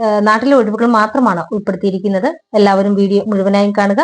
നാട്ടിലെ ഒഴിവുകൾ മാത്രമാണ് ഉൾപ്പെടുത്തിയിരിക്കുന്നത്. എല്ലാവരും വീഡിയോ മുഴുവനായും കാണുക.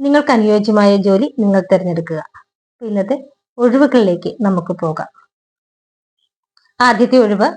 നിങ്ങൾക്ക് അനുയോജ്യമായ ജോലി നിങ്ങൾ തിരഞ്ഞെടുക്കുക. ഇന്നത്തെ ഒഴിവുകളിലേക്ക് നമുക്ക് പോകാം. ആദ്യത്തെ ഒഴിവ്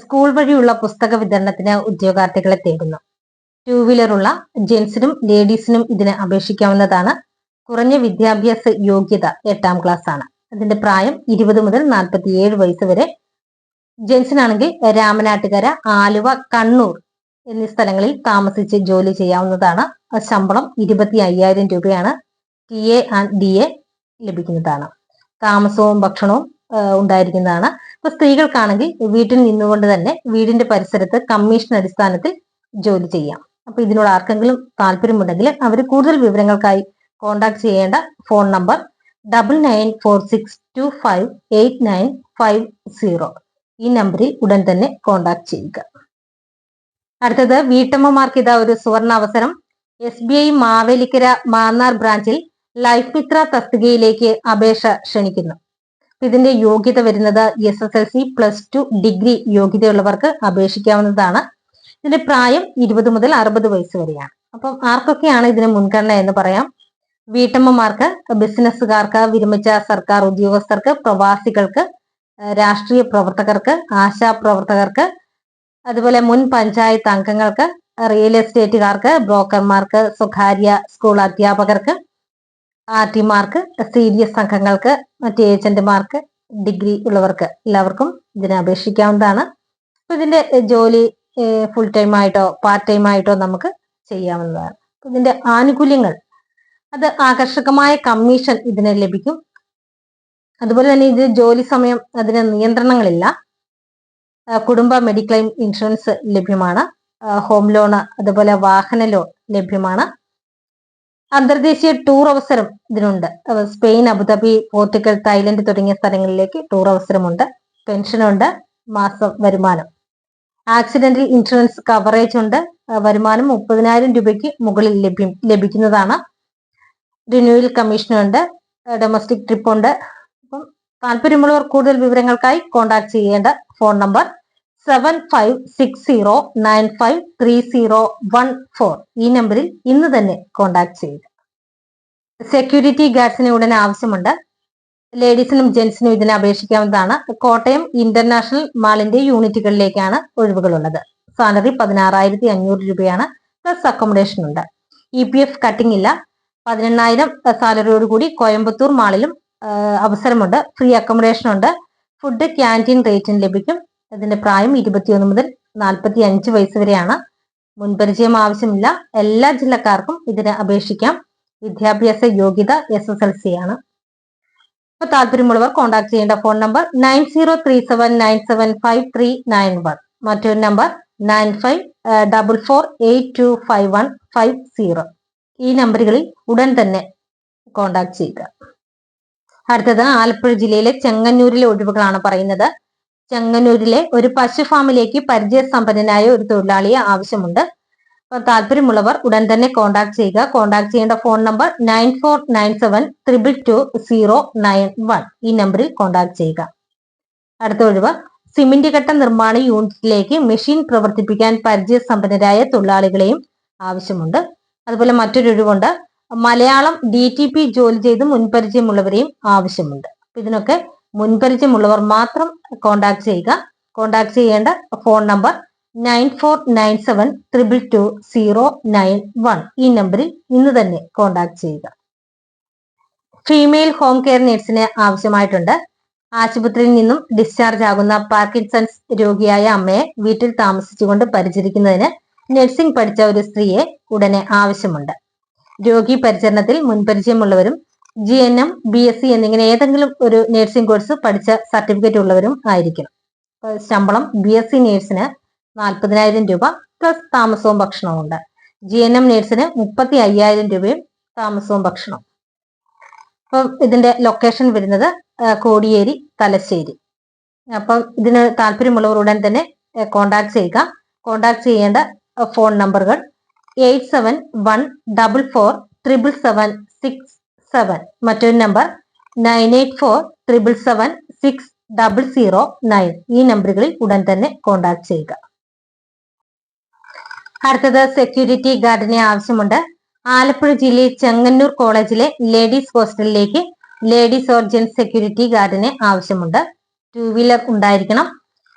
സ്കൂൾ വഴിയുള്ള പുസ്തക വിതരണത്തിന് ഉദ്യോഗാർത്ഥികളെ തേടുന്നു. ടൂ വീലറുള്ള ജെൻസിനും ലേഡീസിനും ഇതിന് അപേക്ഷിക്കാവുന്നതാണ്. കുറഞ്ഞ വിദ്യാഭ്യാസ യോഗ്യത എട്ടാം ക്ലാസ് ആണ് അതിന്റെ പ്രായം ഇരുപത് മുതൽ നാൽപ്പത്തിയേഴ് വയസ്സ് വരെ. ജെൻസിനാണെങ്കിൽ രാമനാട്ടുകര ആലുവ കണ്ണൂർ എന്നീ സ്ഥലങ്ങളിൽ താമസിച്ച് ജോലി ചെയ്യാവുന്നതാണ്. ശമ്പളം ഇരുപത്തി അയ്യായിരം രൂപയാണ്. T A and D A ലഭിക്കുന്നതാണ്. താമസവും ഭക്ഷണവും ഉണ്ടായിരിക്കുന്നതാണ്. ഇപ്പൊ സ്ത്രീകൾക്കാണെങ്കിൽ വീട്ടിൽ നിന്നുകൊണ്ട് തന്നെ വീടിന്റെ പരിസരത്ത് കമ്മീഷൻ അടിസ്ഥാനത്തിൽ ജോലി ചെയ്യാം. അപ്പൊ ഇതിനോട് ആർക്കെങ്കിലും താല്പര്യമുണ്ടെങ്കിൽ അവർ കൂടുതൽ വിവരങ്ങൾക്കായി കോൺടാക്ട് ചെയ്യേണ്ട phone number double nine four six two five eight nine five zero. ഈ നമ്പറിൽ ഉടൻ തന്നെ കോൺടാക്ട് ചെയ്യുക. അടുത്തത് വീട്ടമ്മമാർക്ക് ഇതാ ഒരു സുവർണ അവസരം S B I Mavelikara Mannar ബ്രാഞ്ചിൽ ലൈഫ് മിത്ര തസ്തികയിലേക്ക് അപേക്ഷ ക്ഷണിക്കുന്നു. ഇതിന്റെ യോഗ്യത വരുന്നത് S S L C plus two degree യോഗ്യതയുള്ളവർക്ക് അപേക്ഷിക്കാവുന്നതാണ്. ഇതിന്റെ പ്രായം ഇരുപത് മുതൽ അറുപത് വയസ്സ് വരെയാണ്. അപ്പം ആർക്കൊക്കെയാണ് ഇതിന് മുൻഗണന എന്ന് പറയാം? വീട്ടമ്മമാർക്ക് ബിസിനസ്സുകാർക്ക് വിരമിച്ച സർക്കാർ ഉദ്യോഗസ്ഥർക്ക് പ്രവാസികൾക്ക് രാഷ്ട്രീയ പ്രവർത്തകർക്ക് ആശാ പ്രവർത്തകർക്ക് അതുപോലെ മുൻ പഞ്ചായത്ത് അംഗങ്ങൾക്ക് റിയൽ എസ്റ്റേറ്റുകാർക്ക് ബ്രോക്കർമാർക്ക് സ്വകാര്യ സ്കൂൾ അധ്യാപകർക്ക് ആർ ടിമാർക്ക് സി ഡി എസ് സംഘങ്ങൾക്ക് മറ്റ് ഏജന്റുമാർക്ക് ഡിഗ്രി ഉള്ളവർക്ക് എല്ലാവർക്കും ഇതിനെ അപേക്ഷിക്കാവുന്നതാണ്. അപ്പൊ ഇതിന്റെ ജോലി ഫുൾ ടൈം ആയിട്ടോ പാർട്ട് ടൈം ആയിട്ടോ നമുക്ക് ചെയ്യാവുന്നതാണ്. ഇതിന്റെ ആനുകൂല്യങ്ങൾ അത് ആകർഷകമായ കമ്മീഷൻ ഇതിന് ലഭിക്കും. അതുപോലെ തന്നെ ഇത് ജോലി സമയം അതിന് നിയന്ത്രണങ്ങളില്ല. കുടുംബ മെഡിക്ലെയിം ഇൻഷുറൻസ് ലഭ്യമാണ്. ഹോം ലോൺ അതുപോലെ വാഹന ലോൺ ലഭ്യമാണ്. അന്തർദേശീയ ടൂർ അവസരം ഇതിനുണ്ട്. സ്പെയിൻ അബുദാബി പോർട്ടുഗൽ തായ്ലൻഡ് തുടങ്ങിയ സ്ഥലങ്ങളിലേക്ക് ടൂർ അവസരമുണ്ട്. പെൻഷനുണ്ട്. മാസം വരുമാനം. ആക്സിഡന്റൽ ഇൻഷുറൻസ് കവറേജ് ഉണ്ട്. വരുമാനം മുപ്പതിനായിരം രൂപയ്ക്ക് മുകളിൽ ലഭ്യം ലഭിക്കുന്നതാണ്. റിന്യൂവൽ കമ്മീഷനുണ്ട്. ഡൊമസ്റ്റിക് ട്രിപ്പ് ഉണ്ട് അപ്പം താല്പര്യമുള്ളവർ കൂടുതൽ വിവരങ്ങൾക്കായി കോൺടാക്ട് ചെയ്യേണ്ട phone number seven five six zero nine five three zero one four ഈ നമ്പറിൽ ഇന്ന് തന്നെ കോൺടാക്ട് ചെയ്യുക. സെക്യൂരിറ്റി ഗാർഡ്സിന് ഉടനെ ആവശ്യമുണ്ട്. ലേഡീസിനും ജെന്റ്സിനും ഇതിനെ അപേക്ഷിക്കാവുന്നതാണ്. കോട്ടയം ഇന്റർനാഷണൽ മാളിന്റെ യൂണിറ്റുകളിലേക്കാണ് ഒഴിവുകളുള്ളത്. സാലറി പതിനാറായിരത്തി അഞ്ഞൂറ് രൂപയാണ്. പ്ലസ് അക്കോമഡേഷൻ ഉണ്ട്. ഇ പി എഫ് കട്ടിംഗ് ഇല്ല. പതിനെണ്ണായിരം സാലറിയോടുകൂടി കോയമ്പത്തൂർ മാളിലും അവസരമുണ്ട്. ഫ്രീ അക്കോമഡേഷൻ ഉണ്ട്. ഫുഡ് ക്യാന്റീൻ റേറ്റിന് ലഭിക്കും. അതിന്റെ പ്രായം ഇരുപത്തിയൊന്ന് മുതൽ നാൽപ്പത്തി അഞ്ച് വയസ്സ് വരെയാണ്. മുൻപരിചയം ആവശ്യമില്ല. എല്ലാ ജില്ലക്കാർക്കും ഇതിന് അപേക്ഷിക്കാം. വിദ്യാഭ്യാസ യോഗ്യത എസ് എസ് എൽ സി ആണ്. അപ്പൊ താല്പര്യമുള്ളവർ കോൺടാക്ട് ചെയ്യേണ്ട phone number nine zero three seven nine seven five three nine one മറ്റൊരു number nine five double four eight two five one five zero ഈ നമ്പറുകളിൽ ഉടൻ തന്നെ കോൺടാക്ട് ചെയ്യുക. അടുത്തത് ആലപ്പുഴ ജില്ലയിലെ ചെങ്ങന്നൂരിലെ ഒഴിവുകളാണ് പറയുന്നത്. ചെങ്ങന്നൂരിലെ ഒരു പശു ഫാമിലേക്ക് പരിചയ സമ്പന്നനായ ഒരു തൊഴിലാളിയെ ആവശ്യമുണ്ട്. താല്പര്യമുള്ളവർ ഉടൻ തന്നെ കോൺടാക്ട് ചെയ്യുക. കോൺടാക്ട് ചെയ്യേണ്ട phone number nine four nine seven triple two zero nine one ഈ നമ്പറിൽ കോൺടാക്ട് ചെയ്യുക. അടുത്ത ഒഴിവ്. സിമന്റ് ഘട്ട നിർമ്മാണ യൂണിറ്റിലേക്ക് മെഷീൻ പ്രവർത്തിപ്പിക്കാൻ പരിചയ സമ്പന്നരായ തൊഴിലാളികളെയും ആവശ്യമുണ്ട്. അതുപോലെ മറ്റൊരു ഒഴിവുണ്ട്. മലയാളം ഡി ടി പി ജോലി ചെയ്ത് മുൻപരിചയമുള്ളവരെയും ആവശ്യമുണ്ട്. ഇതിനൊക്കെ മുൻപരിചയമുള്ളവർ മാത്രം കോൺടാക്ട് ചെയ്യുക. കോൺടാക്ട് ചെയ്യേണ്ട phone number nine four nine seven triple two zero nine one ഈ നമ്പറിൽ ഇന്ന് തന്നെ കോൺടാക്ട് ചെയ്യുക. ഫീമെയിൽ ഹോം കെയർ നേഴ്സിന് ആവശ്യമായിട്ടുണ്ട്. ആശുപത്രിയിൽ നിന്നും ഡിസ്ചാർജ് ആകുന്ന പാർക്കിൻസൺസ് രോഗിയായ അമ്മയെ വീട്ടിൽ താമസിച്ചുകൊണ്ട് പരിചരിക്കുന്നതിന് നഴ്സിംഗ് പഠിച്ച ഒരു സ്ത്രീയെ ഉടനെ ആവശ്യമുണ്ട്. രോഗി പരിചരണത്തിൽ മുൻപരിചയമുള്ളവരും G N M B S C എന്നിങ്ങനെ ഏതെങ്കിലും ഒരു നേഴ്സിംഗ് കോഴ്സ് പഠിച്ച സർട്ടിഫിക്കറ്റ് ഉള്ളവരും ആയിരിക്കണം. ശമ്പളം ബി എസ് സി നേഴ്സിന് നാൽപ്പതിനായിരം രൂപ പ്ലസ് താമസവും ഭക്ഷണവും ഉണ്ട്. ജി എൻ എം നേഴ്സിന് മുപ്പത്തി അയ്യായിരം രൂപയും താമസവും ഭക്ഷണവും. അപ്പം ഇതിന്റെ ലൊക്കേഷൻ വരുന്നത് കോടിയേരി തലശ്ശേരി. അപ്പം ഇതിന് താല്പര്യമുള്ളവർ ഉടൻ തന്നെ കോണ്ടാക്ട് ചെയ്യുക. കോണ്ടാക്ട് ചെയ്യേണ്ട ഫോൺ നമ്പറുകൾ eight seven one double four triple seven six seven മറ്റൊരു number nine eight four triple seven six double zero nine ഈ നമ്പറുകളിൽ ഉടൻ തന്നെ കോണ്ടാക്ട് ചെയ്യുക. അടുത്തത് സെക്യൂരിറ്റി ഗാർഡിനെ ആവശ്യമുണ്ട്. ആലപ്പുഴ ജില്ലയിൽ ചെങ്ങന്നൂർ കോളേജിലെ ലേഡീസ് ഹോസ്റ്റലിലേക്ക് ലേഡീസ് ഓർ ജെൻസ് സെക്യൂരിറ്റി ഗാർഡിനെ ആവശ്യമുണ്ട്. ടൂ വീലർ ഉണ്ടായിരിക്കണം.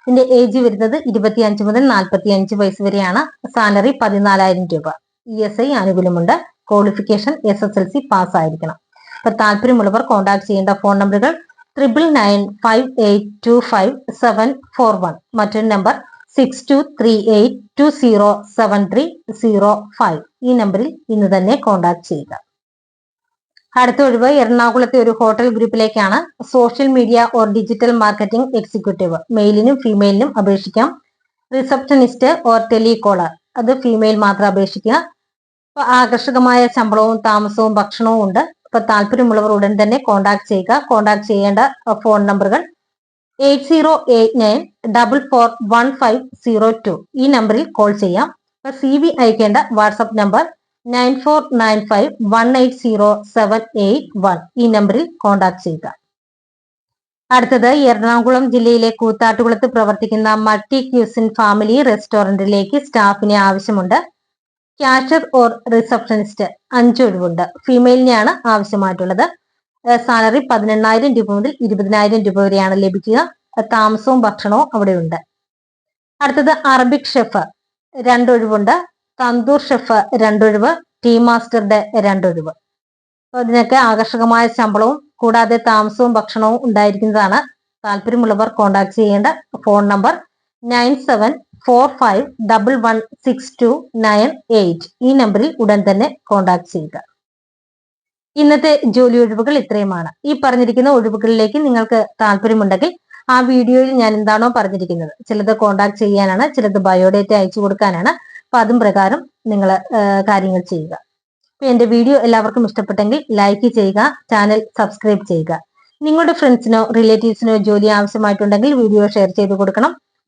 ഇതിന്റെ ഏജ് വരുന്നത് ഇരുപത്തി അഞ്ച് മുതൽ നാൽപ്പത്തി അഞ്ച് വയസ്സ് വരെയാണ്. സാലറി പതിനാലായിരം രൂപ. E S I ആനുകൂല്യമുണ്ട്. Qualification S S L C pass ആയിരിക്കണം. അപ്പൊ താല്പര്യമുള്ളവർ കോൺടാക്ട് ചെയ്യേണ്ട ഫോൺ നമ്പറുകൾ triple nine five eight two five seven four one മറ്റൊരു number six two three eight two zero seven three zero five ഈ നമ്പറിൽ ഇന്ന് തന്നെ കോൺടാക്ട് ചെയ്യുക. അടുത്ത ഒഴിവ് എറണാകുളത്തെ ഒരു hotel ഗ്രൂപ്പിലേക്കാണ് social media or digital marketing executive മെയിലിനും ഫീമെയിലിനും അപേക്ഷിക്കാം. റിസപ്ഷനിസ്റ്റ് ഓർ ടെലികോളർ അത് ഫീമെയിൽ മാത്രം അപേക്ഷിക്കുക. ആകർഷകമായ ശമ്പളവും താമസവും ഭക്ഷണവും ഉണ്ട്. അപ്പൊ താല്പര്യമുള്ളവർ ഉടൻ തന്നെ കോൺടാക്ട് ചെയ്യുക. കോൺടാക്ട് ചെയ്യേണ്ട ഫോൺ നമ്പറുകൾ eight zero eight nine double four one five zero two ഈ നമ്പറിൽ കോൾ ചെയ്യാം. അപ്പൊ സി വി അയക്കേണ്ട WhatsApp number nine four nine five one eight zero seven eight one ഈ നമ്പറിൽ കോൺടാക്ട് ചെയ്യുക. അടുത്തത് എറണാകുളം ജില്ലയിലെ കൂത്താട്ടുകുളത്ത് പ്രവർത്തിക്കുന്ന മൾട്ടി ക്യൂസിൻ ഫാമിലി റെസ്റ്റോറന്റിലേക്ക് സ്റ്റാഫിനെ ആവശ്യമുണ്ട്. ക്യാഷർ ഓർ റിസപ്ഷനിസ്റ്റ് അഞ്ച് ഒഴിവുണ്ട്. ഫീമെയിലിനെയാണ് ആവശ്യമായിട്ടുള്ളത്. സാലറി പതിനെണ്ണായിരം രൂപ മുതൽ ഇരുപതിനായിരം രൂപ വരെയാണ് ലഭിക്കുക. താമസവും ഭക്ഷണവും അവിടെയുണ്ട്. അടുത്തത് അറബിക് ഷെഫ് രണ്ടൊഴിവുണ്ട് തന്തൂർ ഷെഫ് രണ്ടൊഴിവ് ടീ മാസ്റ്ററുടെ രണ്ടൊഴിവ് അതിനൊക്കെ ആകർഷകമായ ശമ്പളവും കൂടാതെ താമസവും ഭക്ഷണവും ഉണ്ടായിരിക്കുന്നതാണ് താല്പര്യമുള്ളവർ കോൺടാക്ട് ചെയ്യേണ്ട phone number nine seven four five double one six two nine eight ഈ നമ്പറിൽ ഉടൻ തന്നെ കോൺടാക്ട് ചെയ്യുക. ഇന്നത്തെ ജോലി ഒഴിവുകൾ ഇത്രയുമാണ്. ഈ പറഞ്ഞിരിക്കുന്ന ഒഴിവുകളിലേക്ക് നിങ്ങൾക്ക് താല്പര്യമുണ്ടെങ്കിൽ ആ വീഡിയോയിൽ ഞാൻ എന്താണോ പറഞ്ഞിരിക്കുന്നത് ചിലത് കോൺടാക്ട് ചെയ്യാനാണ് ചിലത് ബയോഡേറ്റ അയച്ചു കൊടുക്കാനാണ്. അപ്പൊ അതും പ്രകാരം നിങ്ങൾ കാര്യങ്ങൾ ചെയ്യുക. അപ്പൊ എന്റെ വീഡിയോ എല്ലാവർക്കും ഇഷ്ടപ്പെട്ടെങ്കിൽ ലൈക്ക് ചെയ്യുക ചാനൽ സബ്സ്ക്രൈബ് ചെയ്യുക. നിങ്ങളുടെ ഫ്രണ്ട്സിനോ റിലേറ്റീവ്സിനോ ജോലി ആവശ്യമായിട്ടുണ്ടെങ്കിൽ വീഡിയോ ഷെയർ ചെയ്ത് കൊടുക്കണം.